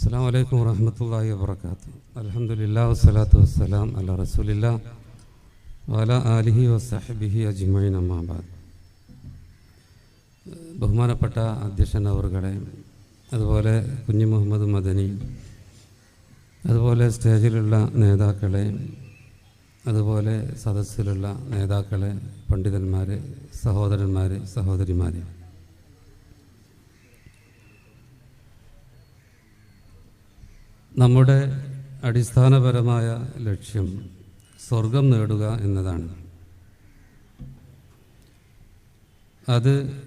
അസ്സാം വലൈക്കും വറഹമത്തല്ലാഹി വാബർക്കാത്തു അലഹമുല്ലാ വസ്സലാത്തു വസ്സലാം അല റസൂലില്ല വല ആലിഹി വസഹബിഹി അജ്മൈൻ അമ്മാബാദ് ബഹുമാനപ്പെട്ട അധ്യക്ഷൻ അതുപോലെ കുഞ്ഞു മുഹമ്മദ് മദനി അതുപോലെ സ്റ്റേജിലുള്ള നേതാക്കളെ അതുപോലെ സദസ്സിലുള്ള നേതാക്കളെ പണ്ഡിതന്മാർ സഹോദരന്മാർ സഹോദരിമാർ നമ്മുടെ അടിസ്ഥാനപരമായ ലക്ഷ്യം സ്വർഗം നേടുക എന്നതാണ്. അത്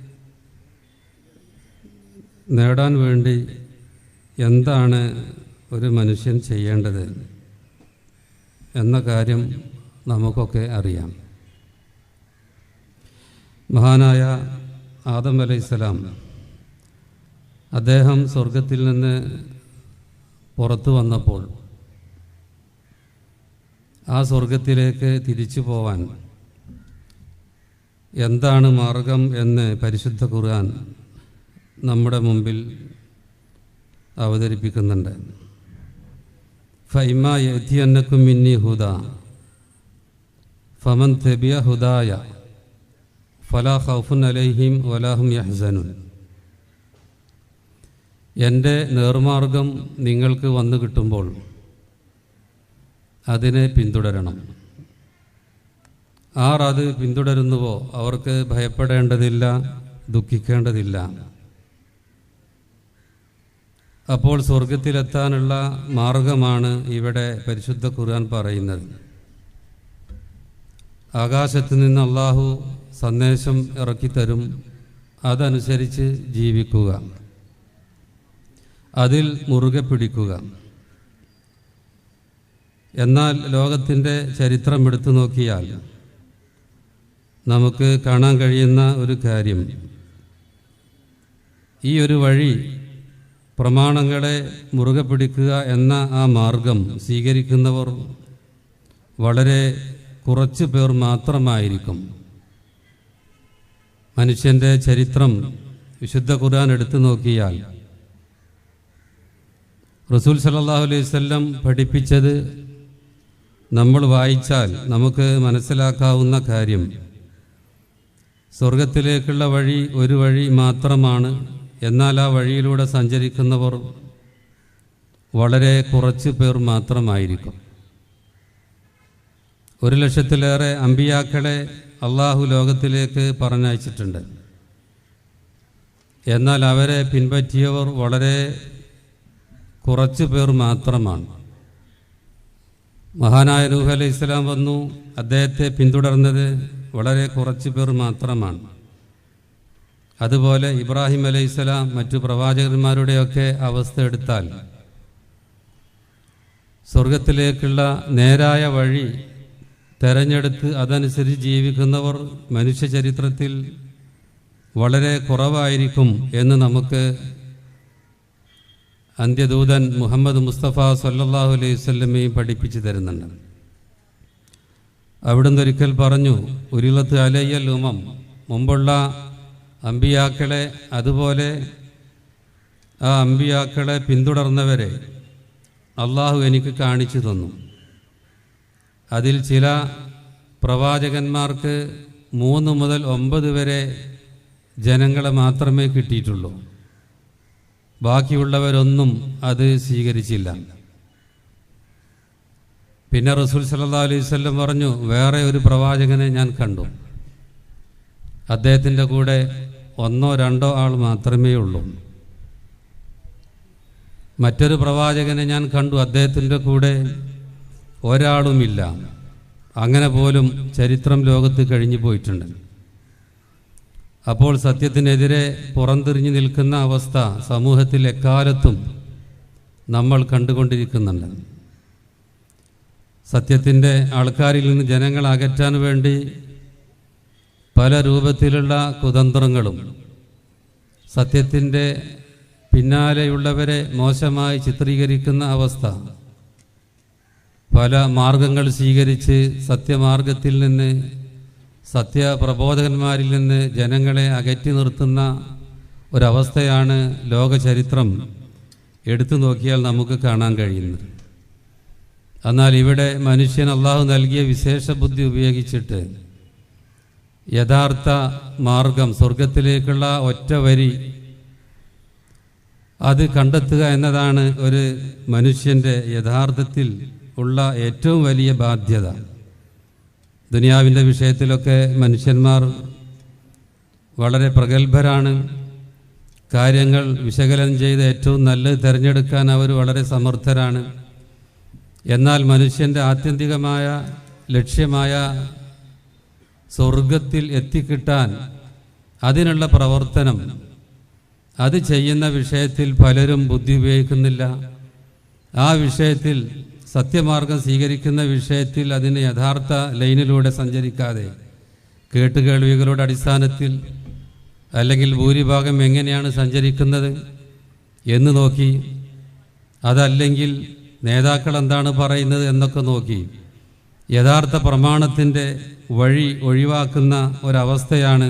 നേടാൻ വേണ്ടി എന്താണ് ഒരു മനുഷ്യൻ ചെയ്യേണ്ടത് എന്ന കാര്യം നമുക്കൊക്കെ അറിയാം. മഹാനായ ആദം അലൈഹിസ്സലാം അദ്ദേഹം സ്വർഗത്തിൽ നിന്ന് പുറത്തു വന്നപ്പോൾ ആ സ്വർഗത്തിലേക്ക് തിരിച്ചു പോവാൻ എന്താണ് മാർഗം എന്ന് പരിശുദ്ധ ഖുർആൻ നമ്മുടെ മുമ്പിൽ അവതരിപ്പിക്കുന്നുണ്ട്. ഫൈമ അന്നക്കും മിന്നി ഹുദ ഫമൻ തെബിയ ഹുദായ ഫലാ ഖൗഫുൻ അലൈഹിം വലാഹും യഹ്സനുൻ. എന്റെ നേർമാർഗം നിങ്ങൾക്ക് വന്നു കിട്ടുമ്പോൾ അതിനെ പിന്തുടരണം. ആർ അത് പിന്തുടരുന്നുവോ? അവർക്ക് ഭയപ്പെടേണ്ടതില്ല ദുഃഖിക്കേണ്ടതില്ല. അപ്പോൾ സ്വർഗത്തിലെത്താനുള്ള മാർഗമാണ് ഇവിടെ പരിശുദ്ധ ഖുർആൻ പറയുന്നത്. ആകാശത്ത് നിന്ന് അള്ളാഹു സന്ദേശം ഇറക്കിത്തരും. അതനുസരിച്ച് ജീവിക്കുക. അതിൽ മുറുകെ പിടിക്കുക. എന്നാൽ ലോകത്തിന്റെ ചരിത്രം എടുത്തു നോക്കിയാൽ നമുക്ക് കാണാൻ കഴിയുന്ന ഒരു കാര്യം. ഈ ഒരു വഴി പ്രമാണങ്ങളെ മുറുകെ പിടിക്കുക എന്ന ആ മാർഗം സ്വീകരിക്കുന്നവർ വളരെ കുറച്ച് പേർ മാത്രമായിരിക്കും. മനുഷ്യന്റെ ചരിത്രം വിശുദ്ധ ഖുർആൻ എടുത്തു നോക്കിയാൽ റസൂൽ സല്ലാഹു അലൈഹി വല്ലം പഠിപ്പിച്ചത് നമ്മൾ വായിച്ചാൽ നമുക്ക് മനസ്സിലാക്കാവുന്ന കാര്യം സ്വർഗത്തിലേക്കുള്ള വഴി ഒരു വഴി മാത്രമാണ്. എന്നാൽ ആ വഴിയിലൂടെ സഞ്ചരിക്കുന്നവർ വളരെ കുറച്ച് പേർ മാത്രമായിരിക്കും. ഒരു ലക്ഷത്തിലേറെ അമ്പിയാക്കളെ അള്ളാഹു ലോകത്തിലേക്ക് പറഞ്ഞയച്ചിട്ടുണ്ട്. എന്നാൽ അവരെ പിൻപറ്റിയവർ വളരെ കുറച്ച് പേർ മാത്രമാണ്. മഹാനായ നൂഹ് അലൈഹി ഇസ്ലാം വന്നു. അദ്ദേഹത്തെ പിന്തുടർന്നത് വളരെ കുറച്ച് പേർ മാത്രമാണ്. അതുപോലെ ഇബ്രാഹിം അലൈഹി സ്വലാം മറ്റു പ്രവാചകന്മാരുടെയൊക്കെ അവസ്ഥ എടുത്താൽ സ്വർഗത്തിലേക്കുള്ള നേരായ വഴി തെരഞ്ഞെടുത്ത് അതനുസരിച്ച് ജീവിക്കുന്നവർ മനുഷ്യ ചരിത്രത്തിൽ വളരെ കുറവായിരിക്കും എന്ന് നമുക്ക് അന്ത്യദൂതൻ മുഹമ്മദ് മുസ്തഫ സല്ലാഹു അലൈഹി വല്ലമയും പഠിപ്പിച്ചു തരുന്നുണ്ട്. അവിടുന്ന് ഒരിക്കൽ പറഞ്ഞു ഉരുളത്ത് അലയ്യൽ ഉമം മുമ്പുള്ള അമ്പിയാക്കളെ അതുപോലെ ആ അമ്പിയാക്കളെ പിന്തുടർന്നവരെ അള്ളാഹു എനിക്ക് കാണിച്ചു തന്നു. അതിൽ ചില പ്രവാചകന്മാർക്ക് മൂന്ന് മുതൽ ഒമ്പത് വരെ ജനങ്ങളെ മാത്രമേ കിട്ടിയിട്ടുള്ളൂ. ബാക്കിയുള്ളവരൊന്നും അത് സ്വീകരിച്ചില്ല. പിന്നെ റസൂൽ സല്ലാ അലൈഹി പറഞ്ഞു വേറെ ഒരു പ്രവാചകനെ ഞാൻ കണ്ടു. അദ്ദേഹത്തിന്റെ കൂടെ ഒന്നോ രണ്ടോ ആൾ മാത്രമേ ഉള്ളൂ. മറ്റൊരു പ്രവാചകനെ ഞാൻ കണ്ടു അദ്ദേഹത്തിന്റെ കൂടെ ഒരാളുമില്ല. അങ്ങനെ പോലും ചരിത്രം ലോകത്ത് കഴിഞ്ഞു പോയിട്ടുണ്ട്. അപ്പോൾ സത്യത്തിനെതിരെ പുറംതിരിഞ്ഞു നിൽക്കുന്ന അവസ്ഥ സമൂഹത്തിൽ എക്കാലത്തും നമ്മൾ കണ്ടുകൊണ്ടിരിക്കുന്നുണ്ട്. സത്യത്തിന്റെ ആൾക്കാരിൽ നിന്ന് ജനങ്ങൾ അകറ്റാൻ വേണ്ടി പല രൂപത്തിലുള്ള കുതന്ത്രങ്ങളും സത്യത്തിന്റെ പിന്നാലെയുള്ളവരെ മോശമായി ചിത്രീകരിക്കുന്ന അവസ്ഥ പല മാർഗങ്ങൾ സ്വീകരിച്ച് സത്യമാർഗത്തിൽ നിന്ന് സത്യപ്രബോധകന്മാരിൽ നിന്ന് ജനങ്ങളെ അകറ്റി നിർത്തുന്ന ഒരവസ്ഥയാണ് ലോകചരിത്രം എടുത്തു നോക്കിയാൽ നമുക്ക് കാണാൻ കഴിയുന്നത്. എന്നാൽ ഇവിടെ മനുഷ്യൻ അള്ളാഹു നൽകിയ വിശേഷ ബുദ്ധി ഉപയോഗിച്ചിട്ട് യഥാർത്ഥ മാർഗം സ്വർഗത്തിലേക്കുള്ള ഒറ്റ വരി അത് കണ്ടെത്തുക എന്നതാണ് ഒരു മനുഷ്യന്റെ യഥാർത്ഥത്തിൽ ഉള്ള ഏറ്റവും വലിയ ബാധ്യത. ദുനിയാവിന്റെ വിഷയത്തിലൊക്കെ മനുഷ്യന്മാർ വളരെ പ്രഗത്ഭരാണ്. കാര്യങ്ങൾ വിശകലനം ചെയ്ത് ഏറ്റവും നല്ലത് തിരഞ്ഞെടുക്കാൻ അവർ വളരെ സമർത്ഥരാണ്. എന്നാൽ മനുഷ്യന്റെ ആത്യന്തികമായ ലക്ഷ്യമായ സ്വർഗത്തിൽ എത്തിക്കിട്ടാൻ അതിനുള്ള പ്രവർത്തനം അത് ചെയ്യുന്ന വിഷയത്തിൽ പലരും ബുദ്ധി ഉപയോഗിക്കുന്നില്ല. ആ വിഷയത്തിൽ സത്യമാർഗം സ്വീകരിക്കുന്ന വിഷയത്തിൽ അതിന് യഥാർത്ഥ ലൈനിലൂടെ സഞ്ചരിക്കാതെ കേട്ടുകേൾവികളുടെ അടിസ്ഥാനത്തിൽ അല്ലെങ്കിൽ ഭൂരിഭാഗം എങ്ങനെയാണ് സഞ്ചരിക്കുന്നത് എന്ന് നോക്കി അതല്ലെങ്കിൽ നേതാക്കൾ എന്താണ് പറയുന്നത് എന്നൊക്കെ നോക്കി യഥാർത്ഥ പ്രമാണത്തിന്റെ വഴി ഒഴിവാക്കുന്ന ഒരവസ്ഥയാണ്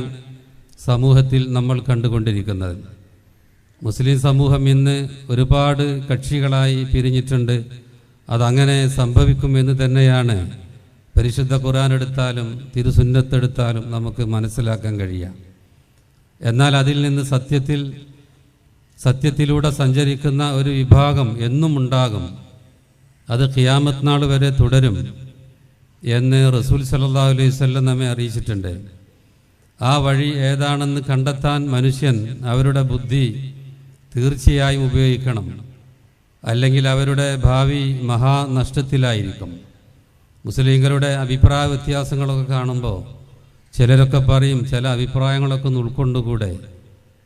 സമൂഹത്തിൽ നമ്മൾ കണ്ടുകൊണ്ടിരിക്കുന്നത്. മുസ്ലിം സമൂഹം ഇന്ന് ഒരുപാട് കക്ഷികളായി പിരിഞ്ഞിട്ടുണ്ട്. അതങ്ങനെ സംഭവിക്കുമെന്ന് തന്നെയാണ് പരിശുദ്ധ ഖുർആൻ എടുത്താലും തിരുസുന്നത്തെടുത്താലും നമുക്ക് മനസ്സിലാക്കാൻ കഴിയാം എന്നാൽ അതിൽ നിന്ന് സത്യത്തിൽ സത്യത്തിലൂടെ സഞ്ചരിക്കുന്ന ഒരു വിഭാഗം എന്നും ഉണ്ടാകും അത് ഖിയാമത് നാൾ വരെ തുടരും എന്ന് റസൂൽ സല്ലാ അലൈഹി നമ്മെ അറിയിച്ചിട്ടുണ്ട്. ആ വഴി ഏതാണെന്ന് കണ്ടെത്താൻ മനുഷ്യൻ അവരുടെ ബുദ്ധി തീർച്ചയായും ഉപയോഗിക്കണം. അല്ലെങ്കിൽ അവരുടെ ഭാവി മഹാനഷ്ടത്തിലായിരിക്കും മുസ്ലിങ്ങളുടെ അഭിപ്രായ വ്യത്യാസങ്ങളൊക്കെ കാണുമ്പോൾ ചിലരൊക്കെ പറയും ചില അഭിപ്രായങ്ങളൊക്കെ ഒന്ന് ഉൾക്കൊണ്ടുകൂടെ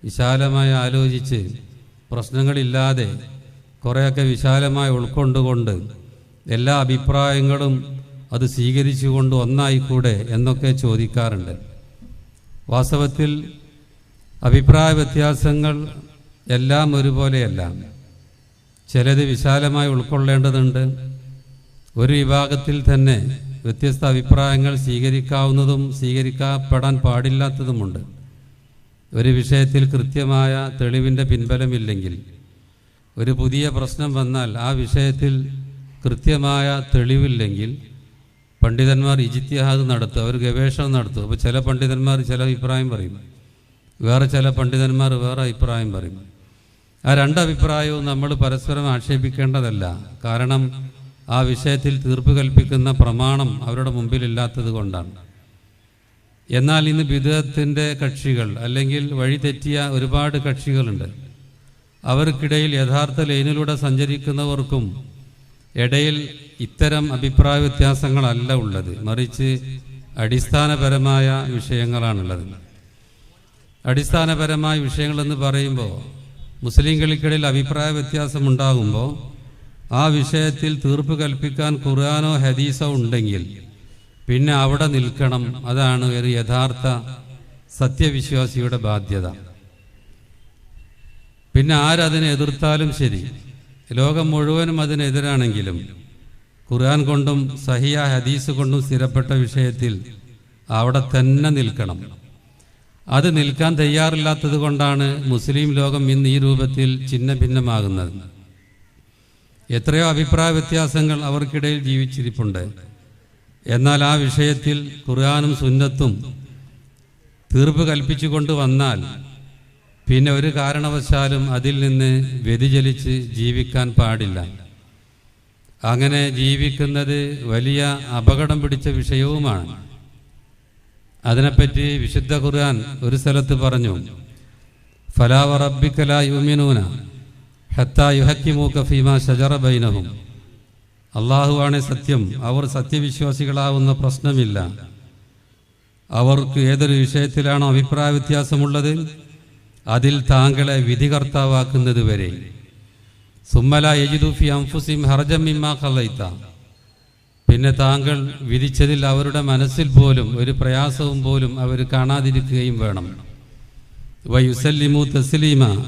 വിശാലമായി ആലോചിച്ച് പ്രശ്നങ്ങളില്ലാതെ കുറേയൊക്കെ വിശാലമായി ഉൾക്കൊണ്ടുകൊണ്ട് എല്ലാ അഭിപ്രായങ്ങളും അത് സ്വീകരിച്ചുകൊണ്ട് ഒന്നായിക്കൂടെ എന്നൊക്കെ ചോദിക്കാറുണ്ട്. വാസ്തവത്തിൽ അഭിപ്രായ വ്യത്യാസങ്ങൾ എല്ലാം ഒരുപോലെയല്ല. ചിലത് വിശാലമായി ഉൾക്കൊള്ളേണ്ടതുണ്ട്. ഒരു വിഭാഗത്തിൽ തന്നെ വ്യത്യസ്ത അഭിപ്രായങ്ങൾ സ്വീകരിക്കാവുന്നതും സ്വീകരിക്കപ്പെടാൻ പാടില്ലാത്തതുമുണ്ട്. ഒരു വിഷയത്തിൽ കൃത്യമായ തെളിവിന്റെ പിൻബലമില്ലെങ്കിൽ ഒരു പുതിയ പ്രശ്നം വന്നാൽ ആ വിഷയത്തിൽ കൃത്യമായ തെളിവില്ലെങ്കിൽ പണ്ഡിതന്മാർ ഇജിത്യാഹാദ് നടത്തും അവർ ഗവേഷണം നടത്തും. അപ്പോൾ ചില പണ്ഡിതന്മാർ ചില അഭിപ്രായം പറയും. വേറെ ചില പണ്ഡിതന്മാർ വേറെ അഭിപ്രായം പറയും. ആ രണ്ടഭിപ്രായവും നമ്മൾ പരസ്പരം ആക്ഷേപിക്കേണ്ടതല്ല. കാരണം ആ വിഷയത്തിൽ തീർപ്പ് കൽപ്പിക്കുന്ന പ്രമാണം അവരുടെ മുമ്പിലില്ലാത്തത് കൊണ്ടാണ്. എന്നാൽ ഇന്ന് ബിദത്തിന്റെ കക്ഷികൾ അല്ലെങ്കിൽ വഴി തെറ്റിയ ഒരുപാട് കക്ഷികളുണ്ട്. അവർക്കിടയിൽ യഥാർത്ഥ ലൈനിലൂടെ സഞ്ചരിക്കുന്നവർക്കും ഇടയിൽ ഇത്തരം അഭിപ്രായ വ്യത്യാസങ്ങളല്ല ഉള്ളത്. മറിച്ച് അടിസ്ഥാനപരമായ വിഷയങ്ങളാണുള്ളത്. അടിസ്ഥാനപരമായ വിഷയങ്ങളെന്ന് പറയുമ്പോൾ മുസ്ലിംകൾക്കിടയിൽ അഭിപ്രായ വ്യത്യാസമുണ്ടാകുമ്പോൾ ആ വിഷയത്തിൽ തീർപ്പ് കൽപ്പിക്കാൻ ഖുർആാനോ ഹദീസോ ഉണ്ടെങ്കിൽ പിന്നെ അവിടെ നിൽക്കണം. അതാണ് ഒരു യഥാർത്ഥ സത്യവിശ്വാസിയുടെ ബാധ്യത. പിന്നെ ആരതിനെ എതിർത്താലും ശരി. ലോകം മുഴുവനും അതിനെതിരാണെങ്കിലും ഖുർആൻ കൊണ്ടും സഹിയ ഹദീസ് കൊണ്ടും സ്ഥിരപ്പെട്ട വിഷയത്തിൽ അവിടെ തന്നെ നിൽക്കണം. അത് നിൽക്കാൻ തയ്യാറില്ലാത്തത് കൊണ്ടാണ് മുസ്ലിം ലോകം ഇന്ന് ഈ രൂപത്തിൽ ചിഹ്ന ഭിന്നമാകുന്നത് എത്രയോ അഭിപ്രായ വ്യത്യാസങ്ങൾ അവർക്കിടയിൽ ജീവിച്ചിരിപ്പുണ്ട്. എന്നാൽ ആ വിഷയത്തിൽ ഖുർആാനും സുന്നത്തും തീർപ്പ് കൽപ്പിച്ചുകൊണ്ട് വന്നാൽ പിന്നെ ഒരു കാരണവശാലും അതിൽ നിന്ന് വ്യതിചലിച്ച് ജീവിക്കാൻ പാടില്ല. അങ്ങനെ ജീവിക്കുന്നത് വലിയ അപകടം പിടിച്ച വിഷയവുമാണ്. അതിനെപ്പറ്റി വിശുദ്ധ ഖുർആൻ ഒരു സ്ഥലത്ത് പറഞ്ഞു ഫലാവ റബ്ബിക്കല യുമിനൂന ഹത്ത യുഹക്കിമൂക്ക ഫീമ ഷജറ ബൈനഹും. അള്ളാഹുവാണ് സത്യം അവർ സത്യവിശ്വാസികളാവുന്ന പ്രശ്നമില്ല. അവർക്ക് ഏതൊരു വിഷയത്തിലാണോ അഭിപ്രായ വ്യത്യാസമുള്ളത് അതിൽ താങ്കളെ വിധികർത്താവാക്കുന്നത് വരെ. സുമ്മല യജിദുഫി അംഫുസിം ഹർജമിമ്മ ഖലൈത്ത പിന്നെ താങ്കൾ വിധിച്ചതിൽ അവരുടെ മനസ്സിൽ പോലും ഒരു പ്രയാസവും പോലും അവർ കാണാതിരിക്കുകയും വേണം. വയുസല്ലിമു തസ്ലീമ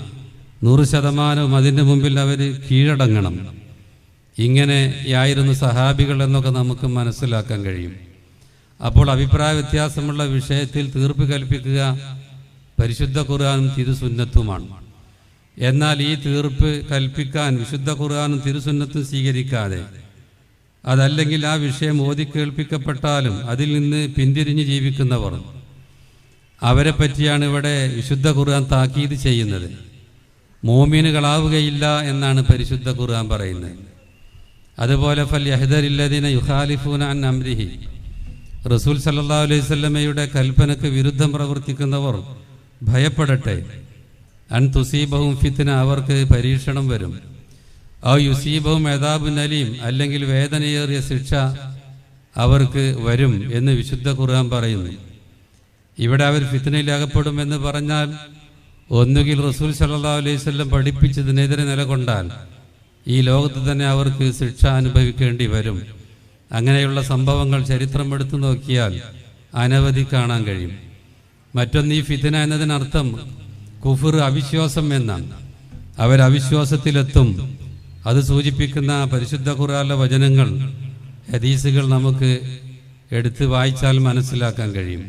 നൂറ് ശതമാനവും അതിന്റെ മുമ്പിൽ അവർ കീഴടങ്ങണം. ഇങ്ങനെയായിരുന്നു സഹാബികൾ എന്നൊക്കെ നമുക്ക് മനസ്സിലാക്കാൻ കഴിയും. അപ്പോൾ അഭിപ്രായ വ്യത്യാസമുള്ള വിഷയത്തിൽ തീർപ്പ് കൽപ്പിക്കുക പരിശുദ്ധ ഖുർആാനും തിരുസുന്നത്തുമാണ്. എന്നാൽ ഈ തീർപ്പ് കൽപ്പിക്കാൻ വിശുദ്ധ ഖുർആാനും തിരുസുന്നത്തും സ്വീകരിക്കാതെ അതല്ലെങ്കിൽ ആ വിഷയം ഓതി കേൾപ്പിക്കപ്പെട്ടാലും അതിൽ നിന്ന് പിന്തിരിഞ്ഞ് ജീവിക്കുന്നവർ. അവരെ പറ്റിയാണ് ഇവിടെ വിശുദ്ധ ഖുർആൻ താക്കീത് ചെയ്യുന്നത്. മോമിനുകളാവുകയില്ല എന്നാണ് പരിശുദ്ധ ഖുർആൻ പറയുന്നത്. അതുപോലെ ഫൽ യഹദരില്ലദിന യുഹാലിഫൂന അൻ അംരിഹി. റസൂൽ സല്ലല്ലാഹു അലൈഹി വസല്ലമയുടെ കൽപ്പനക്ക് വിരുദ്ധം പ്രവർത്തിക്കുന്നവർ ഭയപ്പെടട്ടെ. അൻ തുസീബഹും ഫിത്തിന അവർക്ക് പരീക്ഷണം വരും. ഔ യുസീബവും ഏതാബുൻ നലിയും അല്ലെങ്കിൽ വേദനയേറിയ ശിക്ഷ അവർക്ക് വരും എന്ന് വിശുദ്ധ ഖുർആൻ പറയുന്നു. ഇവിടെ അവർ ഫിത്തനയിലകപ്പെടുമെന്ന് പറഞ്ഞാൽ ഒന്നുകിൽ റസൂൽ സല്ലാ അലൈഹി വസല്ലം പഠിപ്പിച്ചതിനെതിരെ നിലകൊണ്ടാൽ ഈ ലോകത്ത് തന്നെ അവർക്ക് ശിക്ഷ അനുഭവിക്കേണ്ടി വരും. അങ്ങനെയുള്ള സംഭവങ്ങൾ ചരിത്രം എടുത്തു നോക്കിയാൽ അനവധി കാണാൻ കഴിയും. മറ്റൊന്ന് ഈ ഫിത്തന എന്നതിനർത്ഥം കുഫർ അവിശ്വാസം എന്നാണ്. അവരവിശ്വാസത്തിലെത്തും അത് സൂചിപ്പിക്കുന്ന പരിശുദ്ധ ഖുറാലെ വചനങ്ങൾ ഹദീസുകൾ നമുക്ക് എടുത്ത് വായിച്ചാൽ മനസ്സിലാക്കാൻ കഴിയും.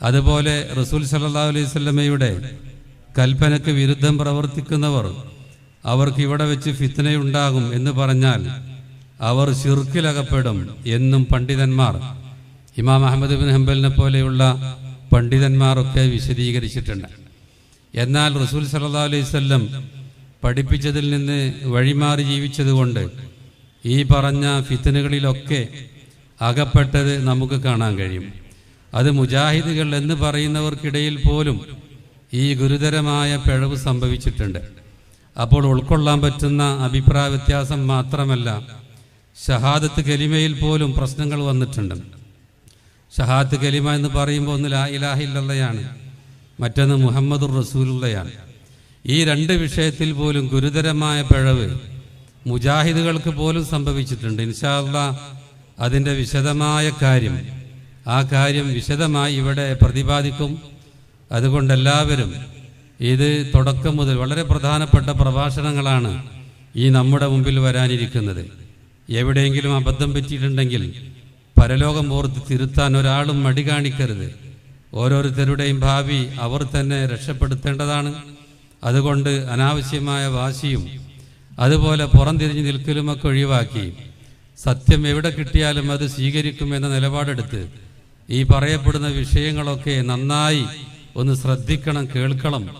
അതുപോലെ റസൂൽ സല്ലാ അലൈഹി വസല്ലമയുടെ കൽപ്പനയ്ക്ക് വിരുദ്ധം പ്രവർത്തിക്കുന്നവർ അവർക്ക് ഇവിടെ വെച്ച് ഫിത്തനയുണ്ടാകും എന്ന് പറഞ്ഞാൽ അവർ ഷിർക്കിലകപ്പെടും എന്നും പണ്ഡിതന്മാർ ഇമാം അഹമ്മദ് ബിൻ ഹംബലിനെ പോലെയുള്ള പണ്ഡിതന്മാരൊക്കെ വിശദീകരിച്ചിട്ടുണ്ട്. എന്നാൽ റസൂൽ സല്ലാ അലൈഹി വസല്ലം പഠിപ്പിച്ചതിൽ നിന്ന് വഴിമാറി ജീവിച്ചതുകൊണ്ട് ഈ പറഞ്ഞ ഫിത്തനുകളിലൊക്കെ അകപ്പെട്ടത് നമുക്ക് കാണാൻ കഴിയും. അത് മുജാഹിദുകൾ എന്ന് പറയുന്നവർക്കിടയിൽ പോലും ഈ ഗുരുതരമായ പിഴവ് സംഭവിച്ചിട്ടുണ്ട്. അപ്പോൾ ഉൾക്കൊള്ളാൻ പറ്റുന്ന അഭിപ്രായ വ്യത്യാസം മാത്രമല്ല ഷഹാദത്ത് കലിമയിൽ പോലും പ്രശ്നങ്ങൾ വന്നിട്ടുണ്ട്. ഷഹാദത്ത് കലിമ എന്ന് പറയുമ്പോൾ ഒന്ന് ലാ ഇലാഹില്ലയാണ് മറ്റൊന്ന് മുഹമ്മദുർ റസൂലുള്ളയാണ്. ഈ രണ്ട് വിഷയത്തിൽ പോലും ഗുരുതരമായ പിഴവ് മുജാഹിദുകൾക്ക് പോലും സംഭവിച്ചിട്ടുണ്ട്. ഇൻഷാല്ല അതിന്റെ വിശദമായ കാര്യം ആ കാര്യം വിശദമായി ഇവിടെ പ്രതിപാദിക്കും. അതുകൊണ്ട് എല്ലാവരും ഇത് തുടക്കം മുതൽ വളരെ പ്രധാനപ്പെട്ട പ്രഭാഷണങ്ങളാണ് ഈ നമ്മുടെ മുമ്പിൽ വരാനിരിക്കുന്നത്. എവിടെയെങ്കിലും അബദ്ധം പറ്റിയിട്ടുണ്ടെങ്കിൽ പരലോകം ഓർത്ത് തിരുത്താൻ ഒരാളും മടി കാണിക്കരുത്. ഓരോരുത്തരുടെയും ഭാവി അവർ തന്നെ രക്ഷപ്പെടുത്തേണ്ടതാണ്. അതുകൊണ്ട് അനാവശ്യമായ വാശിയും അതുപോലെ പുറംതിരിഞ്ഞ് നിൽക്കലുമൊക്കെ ഒഴിവാക്കി സത്യം എവിടെ കിട്ടിയാലും അത് സ്വീകരിക്കുമെന്ന നിലപാടെടുത്ത് ഈ പറയപ്പെടുന്ന വിഷയങ്ങളൊക്കെ നന്നായി ഒന്ന് ശ്രദ്ധിക്കണം കേൾക്കണം.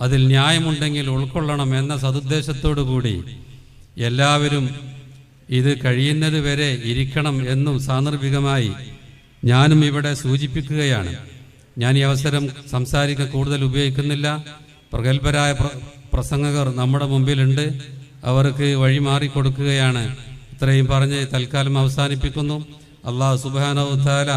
അതിൽ ന്യായമുണ്ടെങ്കിൽ ഉൾക്കൊള്ളണം എന്ന സതുദ്ദേശത്തോടു കൂടി എല്ലാവരും ഇത് കഴിയുന്നത് വരെ ഇരിക്കണം എന്നും സാന്ദർഭികമായി ഞാനും ഇവിടെ സൂചിപ്പിക്കുകയാണ്. ഞാൻ ഈ അവസരം സംസാരിക്കാൻ കൂടുതൽ ഉപയോഗിക്കുന്നില്ല. പ്രഗത്ഭരായ പ്രസംഗകർ നമ്മുടെ മുമ്പിലുണ്ട്. അവർക്ക് വഴിമാറി കൊടുക്കുകയാണ്. ഇത്രയും പറഞ്ഞ് തൽക്കാലം അവസാനിപ്പിക്കുന്നു. അള്ളാഹു സുബാനവുത്താല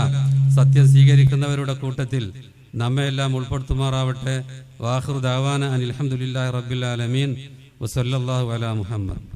സത്യം സ്വീകരിക്കുന്നവരുടെ കൂട്ടത്തിൽ നമ്മെ എല്ലാം ഉൾപ്പെടുത്തുമാറാവട്ടെ വാഹൃദാവാന അനിൽഹമുല്ലാ റബ്ബിൽ ആലമീൻ. വസല്ലാഹു അല മുഹമ്മദ്.